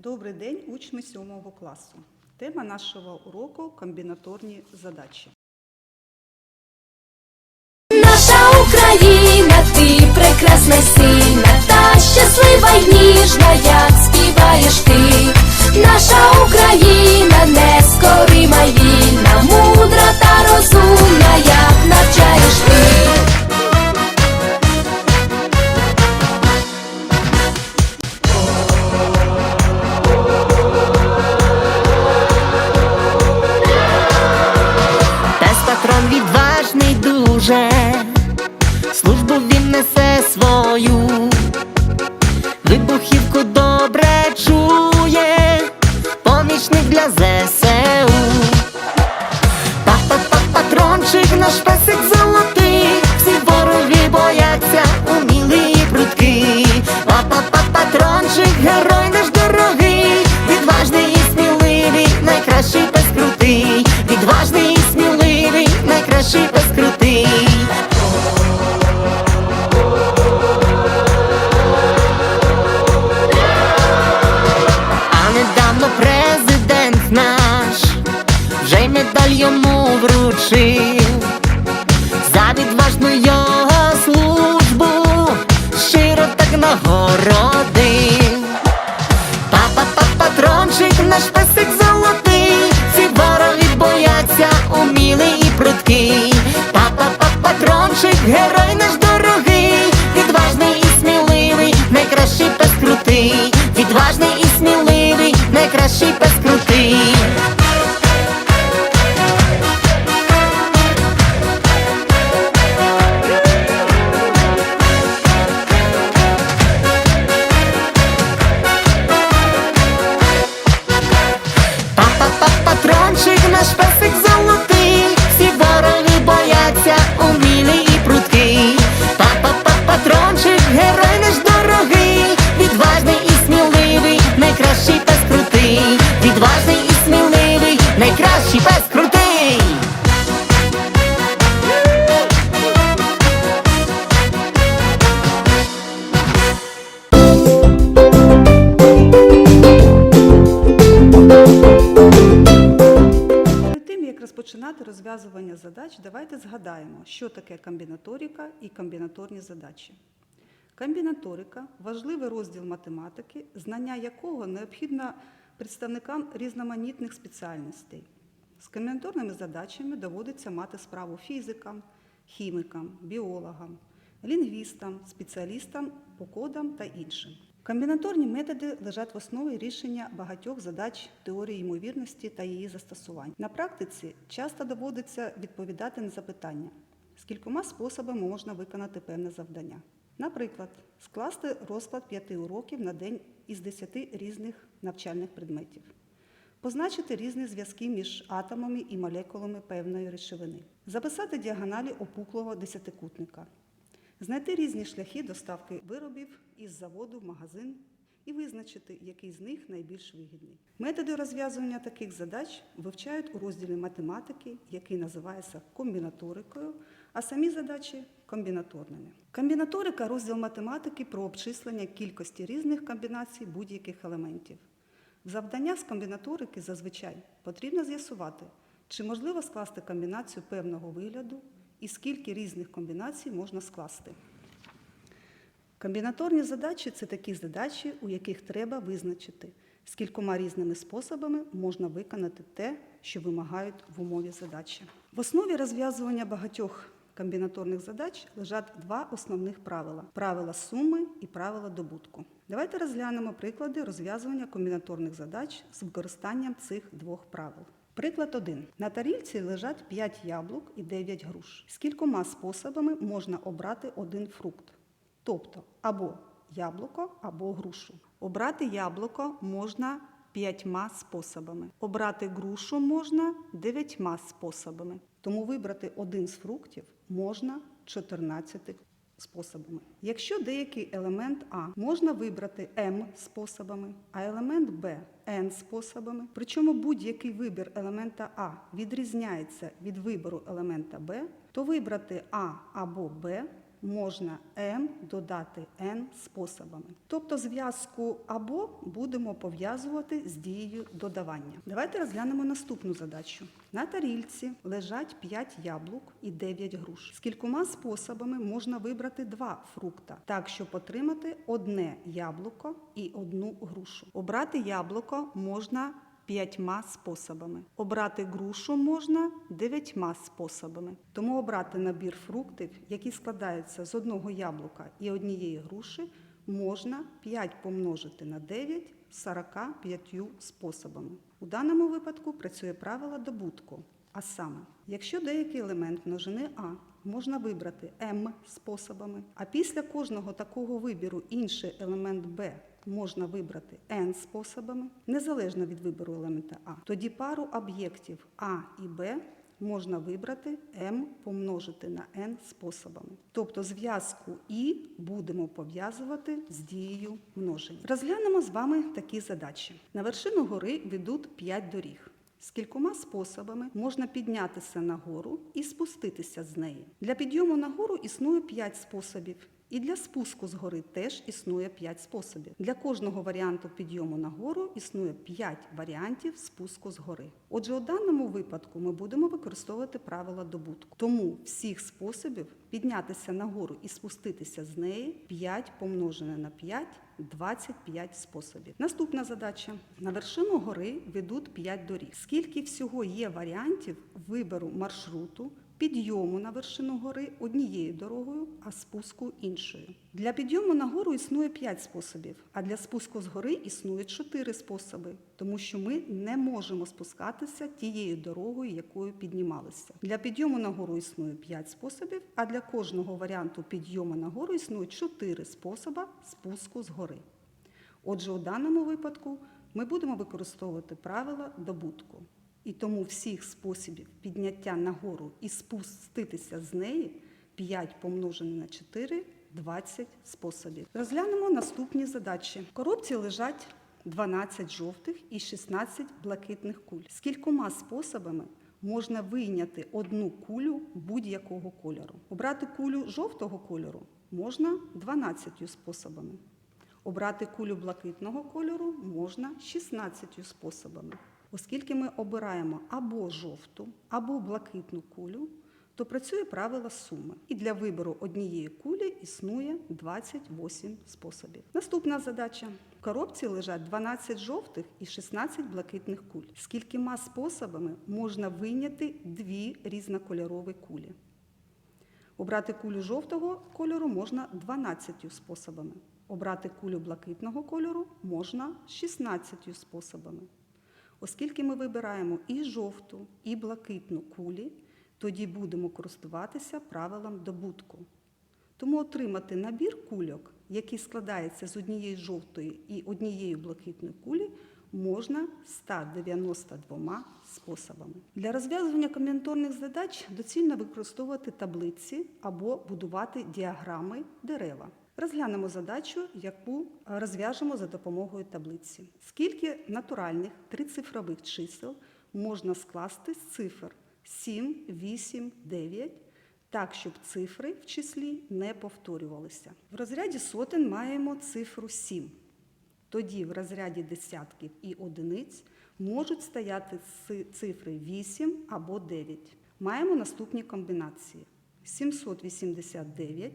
Добрий день, учні 7 класу. Тема нашого уроку комбінаторні задачі. Наша Україна, ти прекрасна, сильна та щаслива й ніжна, як співаєш ти. Наша Україна нескорима вільна, мудра та розумна, як навчаєш ти. Службу він несе свою, вибухівку добре чує, помічник для ЗСУ. Папа патрончик, наш песик золотий, всі вороги бояться, умілий і прудкий. Папа патрончик, герой наш дорогий, відважний і сміливий, найкращий пес крутий, відважний і сміливий, найкращий пес крутий. Медаль йому вручив розв'язування задач, давайте згадаємо, що таке комбінаторика і комбінаторні задачі. Комбінаторика важливий розділ математики, знання якого необхідно представникам різноманітних спеціальностей. З комбінаторними задачами доводиться мати справу фізикам, хімікам, біологам, лінгвістам, спеціалістам по кодам та іншим. Комбінаторні методи лежать в основі рішення багатьох задач теорії ймовірності та її застосувань. На практиці часто доводиться відповідати на запитання, скількома способами можна виконати певне завдання. Наприклад, скласти розклад п'яти уроків на день із 10 різних навчальних предметів, позначити різні зв'язки між атомами і молекулами певної речовини, записати діагоналі опуклого десятикутника, знайти різні шляхи доставки виробів із заводу в магазин і визначити, який з них найбільш вигідний. Методи розв'язування таких задач вивчають у розділі математики, який називається комбінаторикою, а самі задачі комбінаторними. Комбінаторика розділ математики про обчислення кількості різних комбінацій будь-яких елементів. Завдання з комбінаторики зазвичай потрібно з'ясувати, чи можливо скласти комбінацію певного вигляду і скільки різних комбінацій можна скласти. Комбінаторні задачі це такі задачі, у яких треба визначити, скількома різними способами можна виконати те, що вимагають в умові задачі. В основі розв'язування багатьох комбінаторних задач лежать два основних правила: правила суми і правила добутку. Давайте розглянемо приклади розв'язування комбінаторних задач з використанням цих двох правил. Приклад 1. На тарілці лежать 5 яблук і 9 груш. Скількома способами можна обрати один фрукт? Тобто або яблуко, або грушу. Обрати яблуко можна п'ятьма способами. Обрати грушу можна дев'ятьма способами. Тому вибрати один з фруктів можна 14 способами. Якщо деякий елемент А можна вибрати М способами, а елемент Б Н способами, причому будь-який вибір елемента А відрізняється від вибору елемента Б, то вибрати А або Б можна m додати n способами. Тобто зв'язку або будемо пов'язувати з дією додавання. Давайте розглянемо наступну задачу. На тарільці лежать 5 яблук і 9 груш. З кількома способами можна вибрати два фрукта, так щоб отримати одне яблуко і одну грушу. Обрати яблуко можна п'ятьма способами. Обрати грушу можна дев'ятьма способами. Тому обрати набір фруктів, які складаються з одного яблука і однієї груші, можна 5 помножити на 9 45 способами. У даному випадку працює правило добутку. А саме, якщо деякий елемент множини А можна вибрати m способами, а після кожного такого вибіру інший елемент Б можна вибрати n способами, незалежно від вибору елемента А, тоді пару об'єктів А і Б можна вибрати m помножити на n способами. Тобто зв'язку і будемо пов'язувати з дією множення. Розглянемо з вами такі задачі. На вершину гори ведуть 5 доріг. З кількома способами можна піднятися на гору і спуститися з неї. Для підйому на гору існує 5 способів. І для спуску з гори теж існує 5 способів. Для кожного варіанту підйому на гору існує 5 варіантів спуску з гори. Отже, у даному випадку ми будемо використовувати правила добутку. Тому всіх способів піднятися на гору і спуститися з неї 5 помножене на 5 25 способів. Наступна задача: на вершину гори ведуть 5 доріг. Скільки всього є варіантів вибору маршруту підйому на вершину гори однією дорогою, а спуску іншою. Для підйому на гору існує 5 способів, а для спуску з гори існує 4 способи, тому що ми не можемо спускатися тією дорогою, якою піднімалися. Для підйому на гору існує 5 способів, а для кожного варіанту підйому на гору існує 4 способи спуску з гори. Отже, у даному випадку ми будемо використовувати правила добутку. І тому всіх способів підняття нагору і спуститися з неї 5 помножене на 4 20 способів. Розглянемо наступні задачі. В коробці лежать 12 жовтих і 16 блакитних куль. З кількома способами можна вийняти одну кулю будь-якого кольору. Обрати кулю жовтого кольору можна 12 способами. Обрати кулю блакитного кольору можна 16 способами. Оскільки ми обираємо або жовту, або блакитну кулю, то працює правило суми. І для вибору однієї кулі існує 28 способів. Наступна задача. В коробці лежать 12 жовтих і 16 блакитних куль. Скількома способами можна вийняти дві різнокольорові кулі. Обрати кулю жовтого кольору можна 12 способами. Обрати кулю блакитного кольору можна 16 способами. Оскільки ми вибираємо і жовту, і блакитну кулі, тоді будемо користуватися правилом добутку. Тому отримати набір кульок, який складається з однієї жовтої і однієї блакитної кулі, можна 192 способами. Для розв'язування комбінаторних задач доцільно використовувати таблиці або будувати діаграми дерева. Розглянемо задачу, яку розв'яжемо за допомогою таблиці. Скільки натуральних трицифрових чисел можна скласти з цифр 7, 8, 9, так, щоб цифри в числі не повторювалися. В розряді сотень маємо цифру 7. Тоді в розряді десятків і одиниць можуть стояти цифри 8 або 9. Маємо наступні комбінації: 789,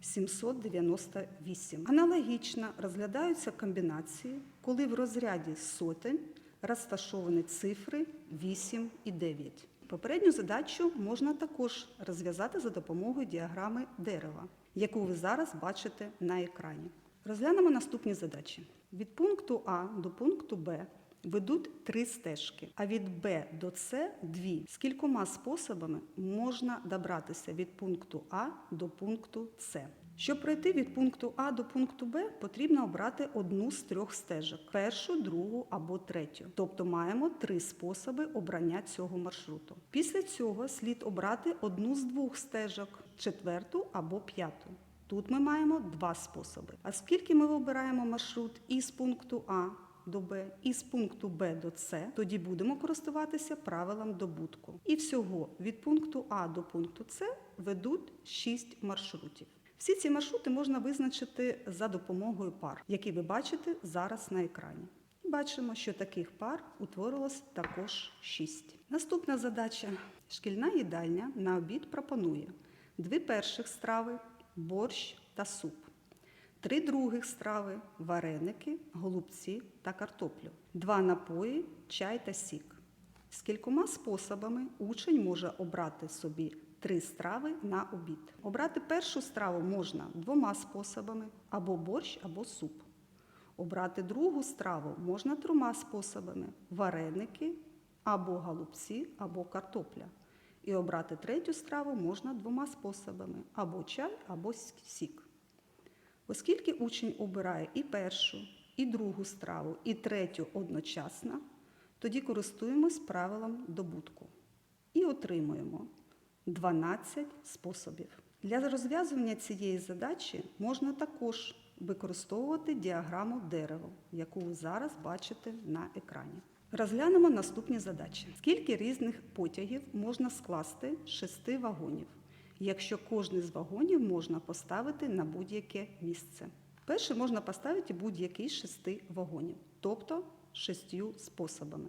798. Аналогічно розглядаються комбінації, коли в розряді сотень розташовані цифри 8 і 9. Попередню задачу можна також розв'язати за допомогою діаграми дерева, яку ви зараз бачите на екрані. Розглянемо наступні задачі. Від пункту А до пункту Б ведуть три стежки, а від Б до С дві. З кількома способами можна добратися від пункту А до пункту С. Щоб пройти від пункту А до пункту Б, потрібно обрати одну з трьох стежок: першу, другу або третю. Тобто маємо три способи обрання цього маршруту. Після цього слід обрати одну з двох стежок четверту або п'яту. Тут ми маємо два способи. А скільки ми вибираємо маршрут із пункту А до Б і з пункту Б до С, тоді будемо користуватися правилом добутку. І всього від пункту А до пункту С ведуть 6 маршрутів. Всі ці маршрути можна визначити за допомогою пар, які ви бачите зараз на екрані. Бачимо, що таких пар утворилось також 6. Наступна задача. Шкільна їдальня на обід пропонує дві перших страви, борщ та суп. Три других страви вареники, голубці та картоплю. Два напої, чай та сік. З кількома способами учень може обрати собі три страви на обід. Обрати першу страву можна двома способами: або борщ, або суп. Обрати другу страву можна трьома способами: вареники, або голубці, або картопля. І обрати третю страву можна двома способами: або чай, або сік. Оскільки учень обирає і першу, і другу страву, і третю одночасно, тоді користуємось правилом добутку і отримуємо 12 способів. Для розв'язування цієї задачі можна також використовувати діаграму дерева, яку ви зараз бачите на екрані. Розглянемо наступні задачі. Скільки різних потягів можна скласти з шести вагонів, якщо кожний з вагонів можна поставити на будь-яке місце? Перше можна поставити будь-який з шести вагонів, тобто шістю способами.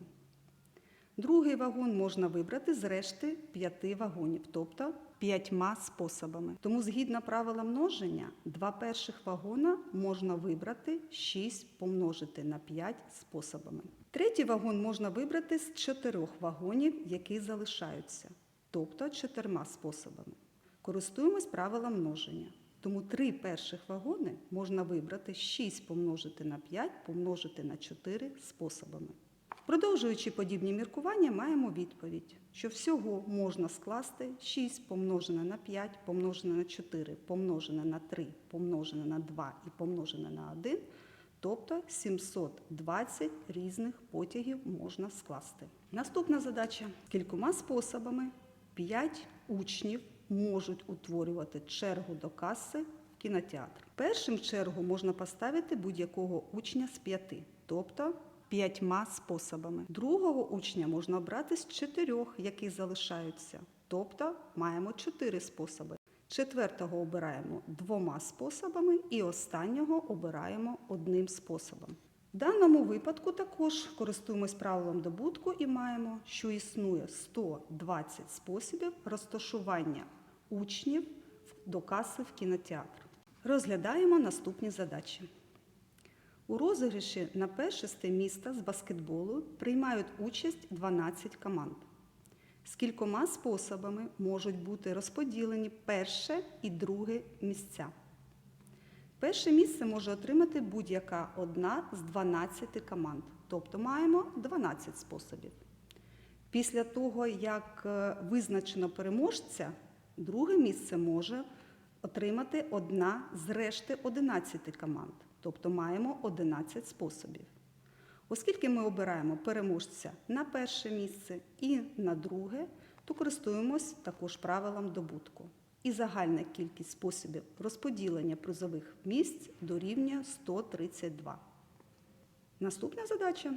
Другий вагон можна вибрати з решти п'яти вагонів, тобто п'ятьма способами. Тому, згідно правила множення, два перших вагона можна вибрати 6 помножити на 5 способами. Третій вагон можна вибрати з чотирьох вагонів, які залишаються, тобто чотирма способами. Користуємось правилом множення. Тому три перших вагони можна вибрати 6 помножити на 5 помножити на 4 способами. Продовжуючи подібні міркування, маємо відповідь, що всього можна скласти 6 помножене на 5, помножене на 4, помножене на 3, помножене на 2 і помножене на 1, тобто 720 різних потягів можна скласти. Наступна задача. Кількома способами 5 учнів можуть утворювати чергу до каси в кінотеатр. Першим чергу можна поставити будь-якого учня з п'яти, тобто п'ятьма способами. Другого учня можна обрати з чотирьох, які залишаються, тобто маємо чотири способи. Четвертого обираємо двома способами і останнього обираємо одним способом. В даному випадку також користуємось правилом добутку і маємо, що існує 120 способів розташування учнів до каси в кінотеатр. Розглядаємо наступні задачі. У розіграші на першосте міста з баскетболу приймають участь 12 команд. З кількома способами можуть бути розподілені перше і друге місця. Перше місце може отримати будь-яка одна з 12 команд, тобто маємо 12 способів. Після того, як е, визначено переможця, друге місце може отримати одна з решти 11 команд, тобто маємо 11 способів. Оскільки ми обираємо переможця на перше місце і на друге, то користуємось також правилом добутку. І загальна кількість способів розподілення призових місць дорівнює 132. Наступна задача.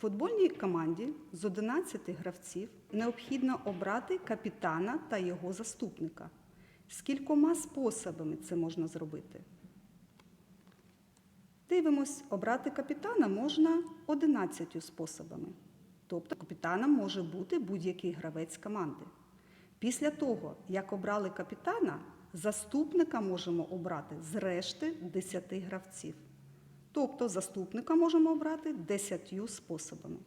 Футбольній команді з 11 гравців необхідно обрати капітана та його заступника. З кількома способами це можна зробити. Дивимось, обрати капітана можна 11 способами. Тобто капітаном може бути будь-який гравець команди. Після того, як обрали капітана, заступника можемо обрати з решти 10 гравців. Тобто заступника можемо обрати 10 способами.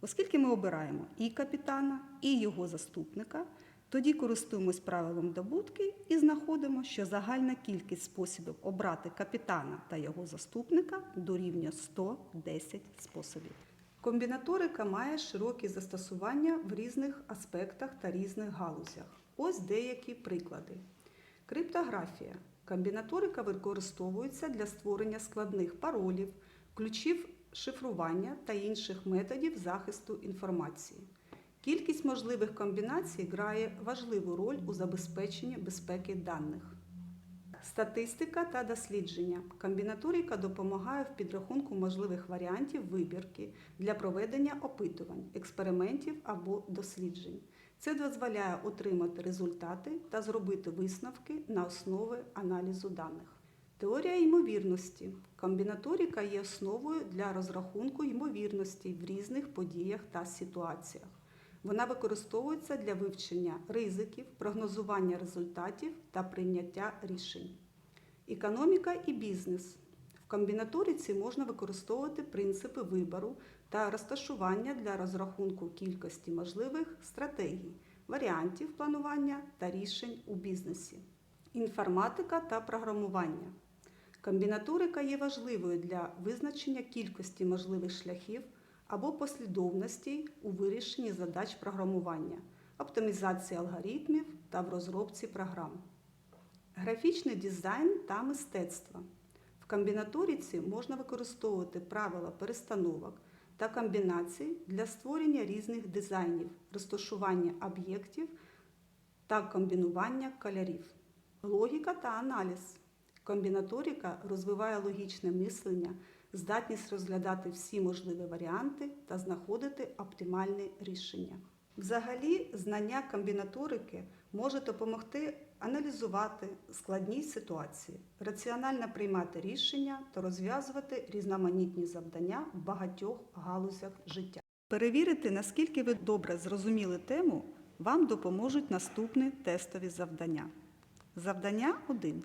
Оскільки ми обираємо і капітана, і його заступника, тоді користуємось правилом добутки і знаходимо, що загальна кількість способів обрати капітана та його заступника дорівнює 110 способів. Комбінаторика має широкі застосування в різних аспектах та різних галузях. Ось деякі приклади. Криптографія. Комбінаторика використовується для створення складних паролів, ключів шифрування та інших методів захисту інформації. Кількість можливих комбінацій грає важливу роль у забезпеченні безпеки даних. Статистика та дослідження. Комбінаторика допомагає в підрахунку можливих варіантів вибірки для проведення опитувань, експериментів або досліджень. Це дозволяє отримати результати та зробити висновки на основі аналізу даних. Теорія ймовірності. Комбінаторика є основою для розрахунку ймовірності в різних подіях та ситуаціях. Вона використовується для вивчення ризиків, прогнозування результатів та прийняття рішень. Економіка і бізнес. В комбінаториці можна використовувати принципи вибору та розташування для розрахунку кількості можливих стратегій, варіантів планування та рішень у бізнесі. Інформатика та програмування. Комбінаторика є важливою для визначення кількості можливих шляхів або послідовностей у вирішенні задач програмування, оптимізації алгоритмів та в розробці програм. Графічний дизайн та мистецтво. В комбінаториці можна використовувати правила перестановок та комбінацій для створення різних дизайнів, розташування об'єктів та комбінування кольорів. Логіка та аналіз. Комбінаторика розвиває логічне мислення, здатність розглядати всі можливі варіанти та знаходити оптимальні рішення. Взагалі, знання комбінаторики може допомогти аналізувати складні ситуації, раціонально приймати рішення та розв'язувати різноманітні завдання в багатьох галузях життя. Перевірити, наскільки ви добре зрозуміли тему, вам допоможуть наступні тестові завдання. Завдання 1.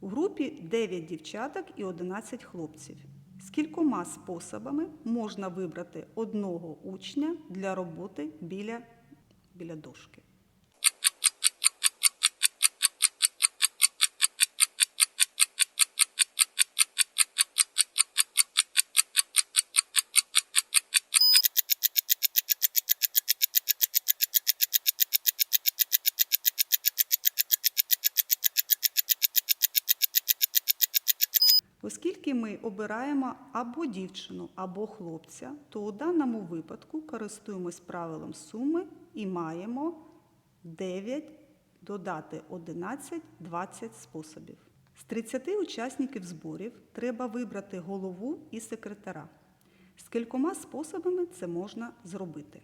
У групі 9 дівчаток і 11 хлопців. Скількома способами можна вибрати одного учня для роботи біля, біля дошки? Оскільки ми обираємо або дівчину, або хлопця, то у даному випадку користуємось правилом суми і маємо 9 додати 11 20 способів. З 30 учасників зборів треба вибрати голову і секретаря. З кількома способами це можна зробити.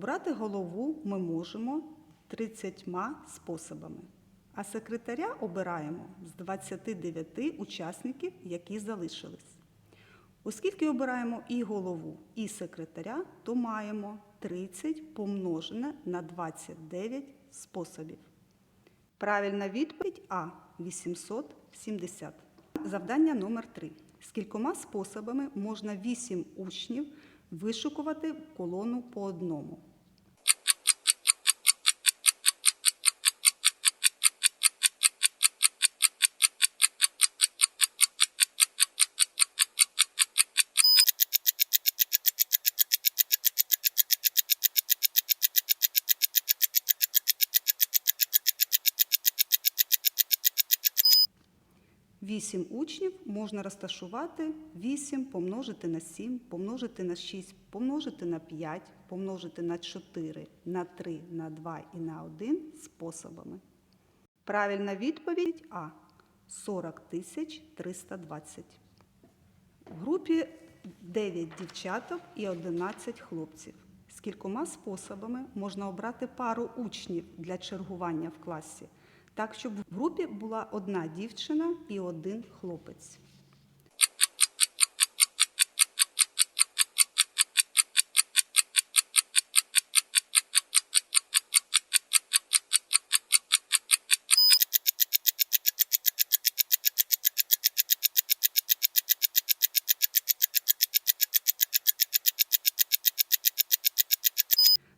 Обрати голову ми можемо 30 способами, а секретаря обираємо з 29 учасників, які залишились. Оскільки обираємо і голову, і секретаря, то маємо 30 помножене на 29 способів. Правильна відповідь А 870. Завдання номер 3. З кількома способами можна 8 учнів вишукувати колону по одному. Вісім учнів можна розташувати 8 помножити на 7, помножити на 6, помножити на 5, помножити на 4, на 3, на 2 і на 1 способами. Правильна відповідь А 40 320. В групі 9 дівчаток і 11 хлопців. З кількома способами можна обрати пару учнів для чергування в класі, так щоб в групі була одна дівчина і один хлопець.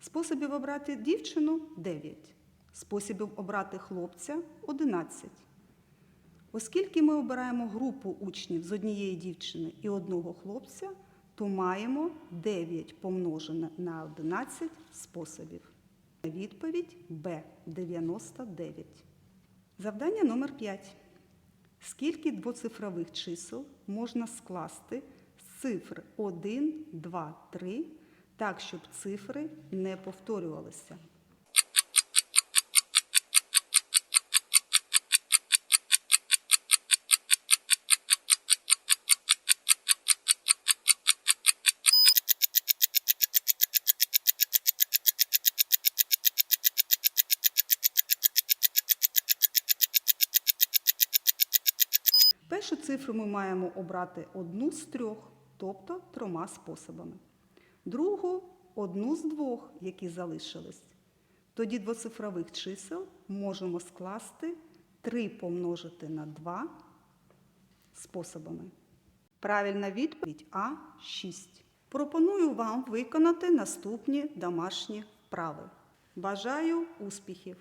Способів обрати дівчину 9. Способів обрати хлопця 11. Оскільки ми обираємо групу учнів з однієї дівчини і одного хлопця, то маємо 9 помножене на 11 способів. Відповідь Б 99. Завдання номер 5. Скільки двоцифрових чисел можна скласти з цифр 1, 2, 3, так, щоб цифри не повторювалися? Першу цифру ми маємо обрати одну з трьох, тобто трьома способами. Другу одну з двох, які залишились. Тоді двоцифрових чисел можемо скласти 3 помножити на 2 способами. Правильна відповідь А 6. Пропоную вам виконати наступні домашні вправи. Бажаю успіхів!